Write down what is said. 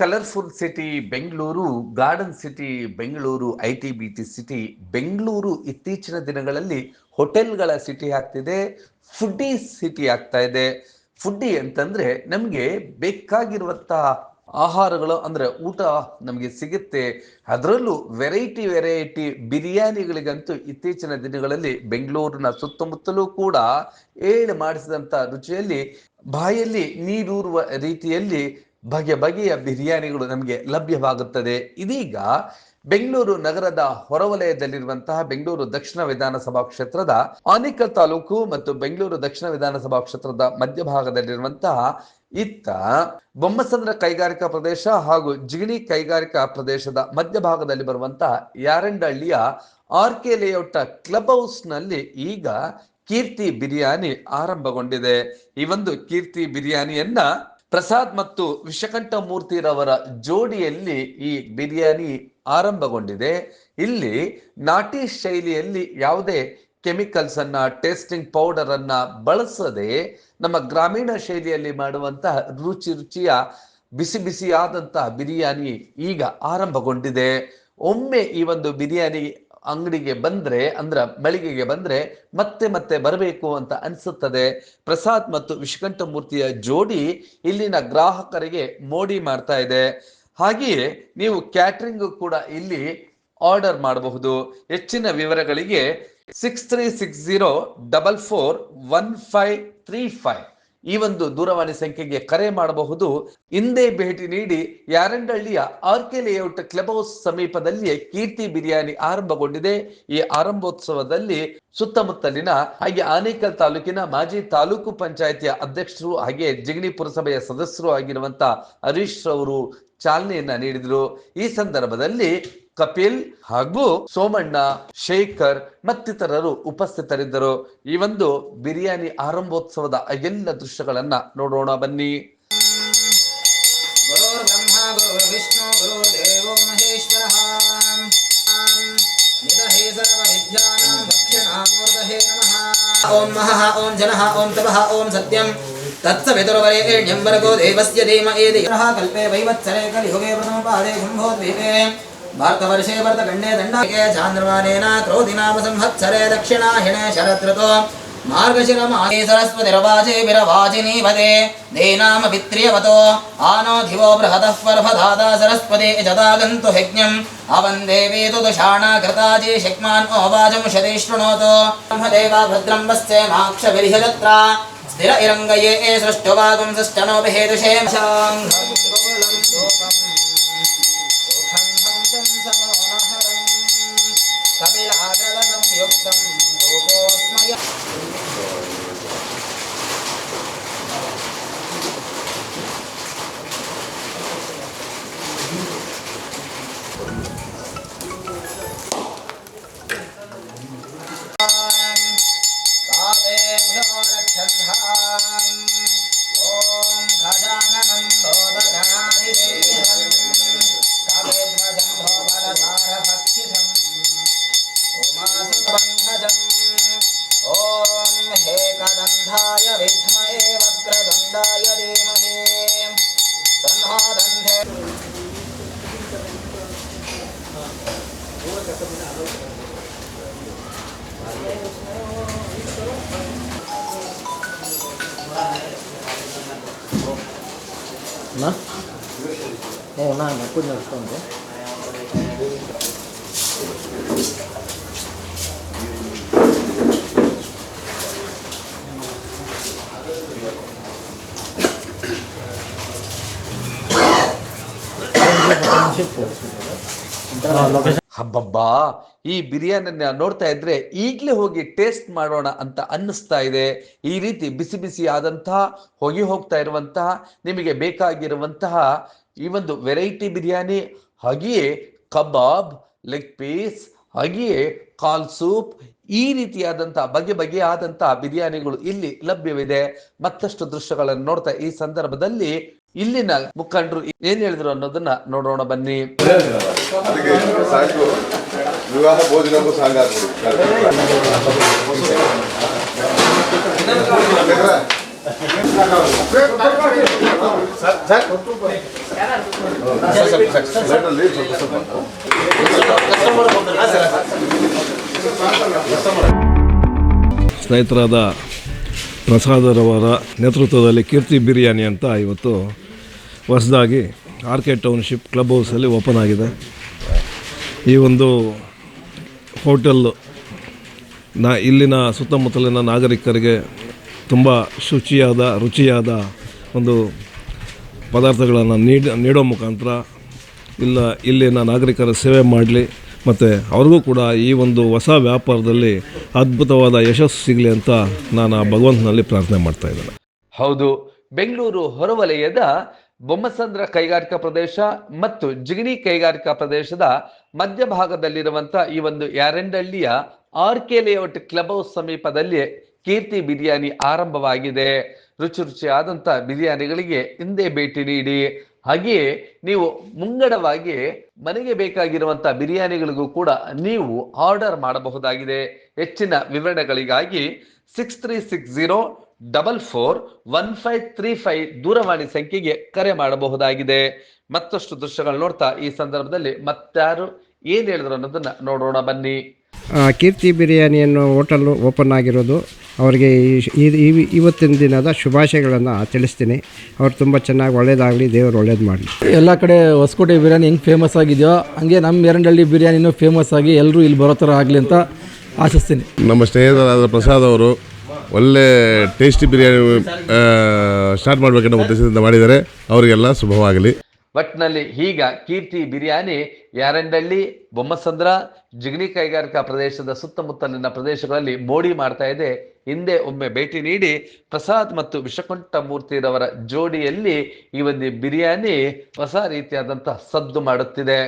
Colourful city Bengaluru garden city Bengaluru I T B T city Bengaluru ಇತ್ತೀಚಿನ ದಿನಗಳಲ್ಲಿ ಹೋಟೆಲ್ಗಳ city ಆಗ್ತಿದೆ foodie city ಆಗ್ತಾ ಇದೆ. ಫುಡ್ಡಿ ಅಂತಂದ್ರೆ ನಮಗೆ ಬೇಕಾಗಿರುವಂತಹ ಆಹಾರಗಳು ಅಂದ್ರೆ ಊಟ ನಮಗೆ ಸಿಗುತ್ತೆ. ಅದರಲ್ಲೂ ವೆರೈಟಿ ವೆರೈಟಿ ಬಿರಿಯಾನಿಗಳಿಗಂತೂ ಇತ್ತೀಚಿನ ದಿನಗಳಲ್ಲಿ ಬೆಂಗಳೂರಿನ ಸುತ್ತಮುತ್ತಲೂ ಕೂಡ ಏಳು ಮಾಡಿಸಿದಂಥ ರುಚಿಯಲ್ಲಿ ಬಾಯಲ್ಲಿ ನೀರೂರುವ ರೀತಿಯಲ್ಲಿ ಬಗೆ ಬಗೆಯ ಬಿರಿಯಾನಿಗಳು ನಮಗೆ ಲಭ್ಯವಾಗುತ್ತದೆ. ಇದೀಗ ಬೆಂಗಳೂರು ನಗರದ ಹೊರವಲಯದಲ್ಲಿರುವಂತಹ ಬೆಂಗಳೂರು ದಕ್ಷಿಣ ವಿಧಾನಸಭಾ ಕ್ಷೇತ್ರದ ಆನೇಕಲ್ ತಾಲೂಕು ಮತ್ತು ಬೆಂಗಳೂರು ದಕ್ಷಿಣ ವಿಧಾನಸಭಾ ಕ್ಷೇತ್ರದ ಮಧ್ಯಭಾಗದಲ್ಲಿರುವಂತಹ ಇತ್ತ ಬೊಮ್ಮಸಂದ್ರ ಕೈಗಾರಿಕಾ ಪ್ರದೇಶ ಹಾಗೂ ಜಿಗಣಿ ಕೈಗಾರಿಕಾ ಪ್ರದೇಶದ ಮಧ್ಯಭಾಗದಲ್ಲಿ ಬರುವಂತಹ ಯಾರಂಡಹಳ್ಳಿಯ ಆರ್ ಕೆ ಲೇಔಟ್ ಕ್ಲಬ್ ಹೌಸ್ನಲ್ಲಿ ಈಗ ಕೀರ್ತಿ ಬಿರಿಯಾನಿ ಆರಂಭಗೊಂಡಿದೆ. ಈ ಒಂದು ಕೀರ್ತಿ ಬಿರಿಯಾನಿಯನ್ನ ಪ್ರಸಾದ್ ಮತ್ತು ವಿಷಕಂಠ ಮೂರ್ತಿರವರ ಜೋಡಿಯಲ್ಲಿ ಈ ಬಿರಿಯಾನಿ ಆರಂಭಗೊಂಡಿದೆ. ಇಲ್ಲಿ ನಾಟಿ ಶೈಲಿಯಲ್ಲಿ ಯಾವುದೇ ಕೆಮಿಕಲ್ಸ್ ಅನ್ನ, ಟೇಸ್ಟಿಂಗ್ ಪೌಡರ್ ಅನ್ನ ಬಳಸದೆ ನಮ್ಮ ಗ್ರಾಮೀಣ ಶೈಲಿಯಲ್ಲಿ ಮಾಡುವಂತಹ ರುಚಿ ರುಚಿಯ, ಬಿಸಿ ಬಿಸಿಯಾದಂತಹ ಬಿರಿಯಾನಿ ಈಗ ಆರಂಭಗೊಂಡಿದೆ. ಒಮ್ಮೆ ಈ ಒಂದು ಬಿರಿಯಾನಿ ಅಂಗಡಿಗೆ ಬಂದ್ರೆ, ಅಂದ್ರ ಮಳಿಗೆಗೆ ಬಂದ್ರೆ ಮತ್ತೆ ಮತ್ತೆ ಬರಬೇಕು ಅಂತ ಅನಿಸುತ್ತದೆ. ಪ್ರಸಾದ್ ಮತ್ತು ವಿಶ್ವಕಂಠ ಮೂರ್ತಿಯ ಜೋಡಿ ಇಲ್ಲಿನ ಗ್ರಾಹಕರಿಗೆ ಮೋಡಿ ಮಾಡ್ತಾ ಇದೆ. ಹಾಗೆಯೇ ನೀವು ಕ್ಯಾಟ್ರಿಂಗ್ ಕೂಡ ಇಲ್ಲಿ ಆರ್ಡರ್ ಮಾಡಬಹುದು. ಹೆಚ್ಚಿನ ವಿವರಗಳಿಗೆ six three six zero double four one five three five. ಈ ಒಂದು ದೂರವಾಣಿ ಸಂಖ್ಯೆಗೆ ಕರೆ ಮಾಡಬಹುದು. ಹಿಂದೆ ಭೇಟಿ ನೀಡಿ ಯಾರಂಡಹಳ್ಳಿಯ ಆರ್ಕೆ ಲೇಔಟ್ ಕ್ಲಬ್ ಹೌಸ್ ಸಮೀಪದಲ್ಲಿ ಕೀರ್ತಿ ಬಿರಿಯಾನಿ ಆರಂಭಗೊಂಡಿದೆ. ಈ ಆರಂಭೋತ್ಸವದಲ್ಲಿ ಸುತ್ತಮುತ್ತಲಿನ ಹಾಗೆ ಆನೇಕಲ್ ತಾಲೂಕಿನ ಮಾಜಿ ತಾಲೂಕು ಪಂಚಾಯಿತಿಯ ಅಧ್ಯಕ್ಷರು ಹಾಗೆ ಜಿಗಣಿ ಪುರಸಭೆಯ ಸದಸ್ಯರು ಆಗಿರುವಂತ ಹರೀಶ್ ಅವರು ಚಾಲನೆಯನ್ನ ನೀಡಿದರು. ಈ ಸಂದರ್ಭದಲ್ಲಿ ಕಪಿಲ್ ಹಾಗೂ ಸೋಮಣ್ಣ, ಶೇಖರ್ ಮತ್ತಿತರರು ಉಪಸ್ಥಿತರಿದ್ದರು. ಈ ಒಂದು ಬಿರಿಯಾನಿ ಆರಂಭೋತ್ಸವದ ಎಲ್ಲ ದೃಶ್ಯಗಳನ್ನ ನೋಡೋಣ ಬನ್ನಿ. ಓಂ ಮಹಃ ಓಂ ಜನಃ ಓಂ ತಪಃ ಓಂ ಸತ್ಯಂ ತತ್ಸವಿತುರ್ವರೇಣ್ಯಂ ವರಗೋ ದೇವಸ್ಯ ಧೀಮ ಏ ಕಲ್ಪೆ ವೈವತ್ಸರೆ भारतवर्षे वर्तगण्डे दण्डाके चान्द्रमानेन क्रोधिनाम संवत्सरे दक्षिणाहिणे शरदृतो मार्गशिरमासे सरस्वतिरवाचे विरवाचिनी वदे देनाम पित्र्यवतो आनो धिवो बृहतः पर्भधाता सरस्वती जदागन्तु यज्ञम्। अवन्देवी तु दुषाणा कृताजी शक्मान् ओवाचं शति शृणोतु। ब्रह्मदेवा भद्रं वस्ते माक्षभिर्ह्यजत्रा स्थिर इरङ्गये सृष्टुवागुं सृष्टनोभिहेदुषे कपिलाग्रलसंयुक्तं धूपोऽस्मय तातेभ्यो रक्षन्धाम् ॐ गजाननं ॐ हेकदन्धाय विद्महे वक्रदण्डाय धीमहि तन्नो दन्धे Na? Oo na, napun na ito. no? ಹಬ್ಬಬ್ಬಾ, ಈ ಬಿರಿಯಾನಿನ ನೋಡ್ತಾ ಇದ್ರೆ ಈಗಲೇ ಹೋಗಿ ಟೇಸ್ಟ್ ಮಾಡೋಣ ಅಂತ ಅನ್ನಿಸ್ತಾ ಇದೆ. ಈ ರೀತಿ ಬಿಸಿ ಬಿಸಿ ಆದಂತಹ ಹೊಗೆ ಹೋಗ್ತಾ ಇರುವಂತಹ, ನಿಮಗೆ ಬೇಕಾಗಿರುವಂತಹ ಈ ಒಂದು ವೆರೈಟಿ ಬಿರಿಯಾನಿ, ಹಾಗೆಯೇ ಕಬಾಬ್ ಲೆಗ್ ಪೀಸ್ ಹಾಗೆಯೇ ಕಾಲ್ ಸೂಪ್, ಈ ರೀತಿಯಾದಂತಹ ಬಗೆ ಬಗೆಯಾದಂತಹ ಬಿರಿಯಾನಿಗಳು ಇಲ್ಲಿ ಲಭ್ಯವಿದೆ. ಮತ್ತಷ್ಟು ದೃಶ್ಯಗಳನ್ನು ನೋಡ್ತಾ ಈ ಸಂದರ್ಭದಲ್ಲಿ ಇಲ್ಲಿನ ಮುಖಂಡರು ಏನ್ ಹೇಳಿದ್ರು ಅನ್ನೋದನ್ನ ನೋಡೋಣ ಬನ್ನಿ. ವಿವಾಹ ಸ್ನೇಹಿತರಾದ ಪ್ರಸಾದರವರ ನೇತೃತ್ವದಲ್ಲಿ ಕೀರ್ತಿ ಬಿರಿಯಾನಿ ಅಂತ ಇವತ್ತು ಹೊಸದಾಗಿ ಆರ್ ಕೆ ಟೌನ್ಶಿಪ್ ಕ್ಲಬ್ ಹೌಸಲ್ಲಿ ಓಪನ್ ಆಗಿದೆ. ಈ ಒಂದು ಹೋಟೆಲ್ಲು ನಾ ಇಲ್ಲಿನ ಸುತ್ತಮುತ್ತಲಿನ ನಾಗರಿಕರಿಗೆ ತುಂಬ ಶುಚಿಯಾದ, ರುಚಿಯಾದ ಒಂದು ಪದಾರ್ಥಗಳನ್ನು ನೀಡಿ, ನೀಡೋ ಮುಖಾಂತರ ಇಲ್ಲ, ಇಲ್ಲಿನ ನಾಗರಿಕರ ಸೇವೆ ಮಾಡಲಿ. ಮತ್ತು ಅವ್ರಿಗೂ ಕೂಡ ಈ ಒಂದು ಹೊಸ ವ್ಯಾಪಾರದಲ್ಲಿ ಅದ್ಭುತವಾದ ಯಶಸ್ಸು ಸಿಗಲಿ ಅಂತ ನಾನು ಆ ಭಗವಂತನಲ್ಲಿ ಪ್ರಾರ್ಥನೆ ಮಾಡ್ತಾ ಇದ್ದೇನೆ. ಹೌದು, ಬೆಂಗಳೂರು ಹೊರವಲಯದ ಬೊಮ್ಮಸಂದ್ರ ಕೈಗಾರಿಕಾ ಪ್ರದೇಶ ಮತ್ತು ಜಿಗಣಿ ಕೈಗಾರಿಕಾ ಪ್ರದೇಶದ ಮಧ್ಯಭಾಗದಲ್ಲಿರುವಂತಹ ಈ ಒಂದು ಯಾರೆಂಡಳ್ಳಿಯ R K layout club house ಸಮೀಪದಲ್ಲಿ ಕೀರ್ತಿ ಬಿರಿಯಾನಿ ಆರಂಭವಾಗಿದೆ. ರುಚಿ ರುಚಿಯಾದಂಥ ಬಿರಿಯಾನಿಗಳಿಗೆ ಹಿಂದೆ ಭೇಟಿ ನೀಡಿ. ಹಾಗೆಯೇ ನೀವು ಮುಂಗಡವಾಗಿ ಮನೆಗೆ ಬೇಕಾಗಿರುವಂತ ಬಿರಿಯಾನಿಗಳಿಗೂ ಕೂಡ ನೀವು ಆರ್ಡರ್ ಮಾಡಬಹುದಾಗಿದೆ. ಹೆಚ್ಚಿನ ವಿವರಣೆಗಳಿಗಾಗಿ six three six zero double four one five three five ದೂರವಾಣಿ ಸಂಖ್ಯೆಗೆ ಕರೆ ಮಾಡಬಹುದಾಗಿದೆ. ಮತ್ತಷ್ಟು ದೃಶ್ಯಗಳು ನೋಡ್ತಾ ಈ ಸಂದರ್ಭದಲ್ಲಿ ಮತ್ತಾರು ಏನ್ ಹೇಳಿದ್ರು ಅನ್ನೋದನ್ನ ನೋಡೋಣ ಬನ್ನಿ. ಕೀರ್ತಿ ಬಿರಿಯಾನಿಯನ್ನು ಹೋಟೆಲ್ ಓಪನ್ ಆಗಿರೋದು. ಅವರಿಗೆ ಈ- ಈ- ಈ- ಇವತ್ತಿನ ದಿನದ ಶುಭಾಶಯಗಳನ್ನು ತಿಳಿಸ್ತೀನಿ. ಅವ್ರು ತುಂಬ ಚೆನ್ನಾಗಿ ಒಳ್ಳೇದಾಗಲಿ ದೇವರು ಒಳ್ಳೇದು ಮಾಡಲಿ. ಎಲ್ಲ ಕಡೆ ಹೊಸಕೋಟೆ ಬಿರಿಯಾನಿ ಹೆಂಗೆ ಫೇಮಸ್ ಆಗಿದೆಯೋ ಹಂಗೆ ನಮ್ಮ ಎರಡಳ್ಳಿ ಬಿರಿಯಾನಿನೂ ಫೇಮಸ್ ಆಗಿ ಎಲ್ಲರೂ ಇಲ್ಲಿ ಬರೋ ಥರ ಆಗಲಿ ಅಂತ ಆಶಿಸ್ತೀನಿ. ನಮ್ಮ ಸ್ನೇಹಿತರಾದ ಪ್ರಸಾದ್ ಅವರು ಒಳ್ಳೆ ಟೇಸ್ಟಿ ಬಿರಿಯಾನಿ ಸ್ಟಾರ್ಟ್ ಮಾಡಬೇಕನ್ನೋ ಉದ್ದೇಶದಿಂದ ಮಾಡಿದ್ದಾರೆ. ಅವರಿಗೆಲ್ಲ ಶುಭವಾಗಲಿ. ಒಟ್ಟಿನಲ್ಲಿ ಈಗ ಕೀರ್ತಿ ಬಿರಿಯಾನಿ, ಯಾರಂಡಳ್ಳಿ, ಬೊಮ್ಮಸಂದ್ರ, ಜಿಗಣಿ ಕೈಗಾರಿಕಾ ಪ್ರದೇಶದ ಸುತ್ತಮುತ್ತಲಿನ ಪ್ರದೇಶಗಳಲ್ಲಿ ಮೋಡಿ ಮಾಡ್ತಾ ಇದೆ. ಹಿಂದೆ ಒಮ್ಮೆ ಭೇಟಿ ನೀಡಿ ಪ್ರಸಾದ್ ಮತ್ತು ವಿಶ್ವಕುಂಠ ಮೂರ್ತಿರವರ ಜೋಡಿಯಲ್ಲಿ ಈ ಒಂದು ಬಿರಿಯಾನಿ ಹೊಸ ರೀತಿಯಾದಂತಹ ಸದ್ದು ಮಾಡುತ್ತಿದೆ.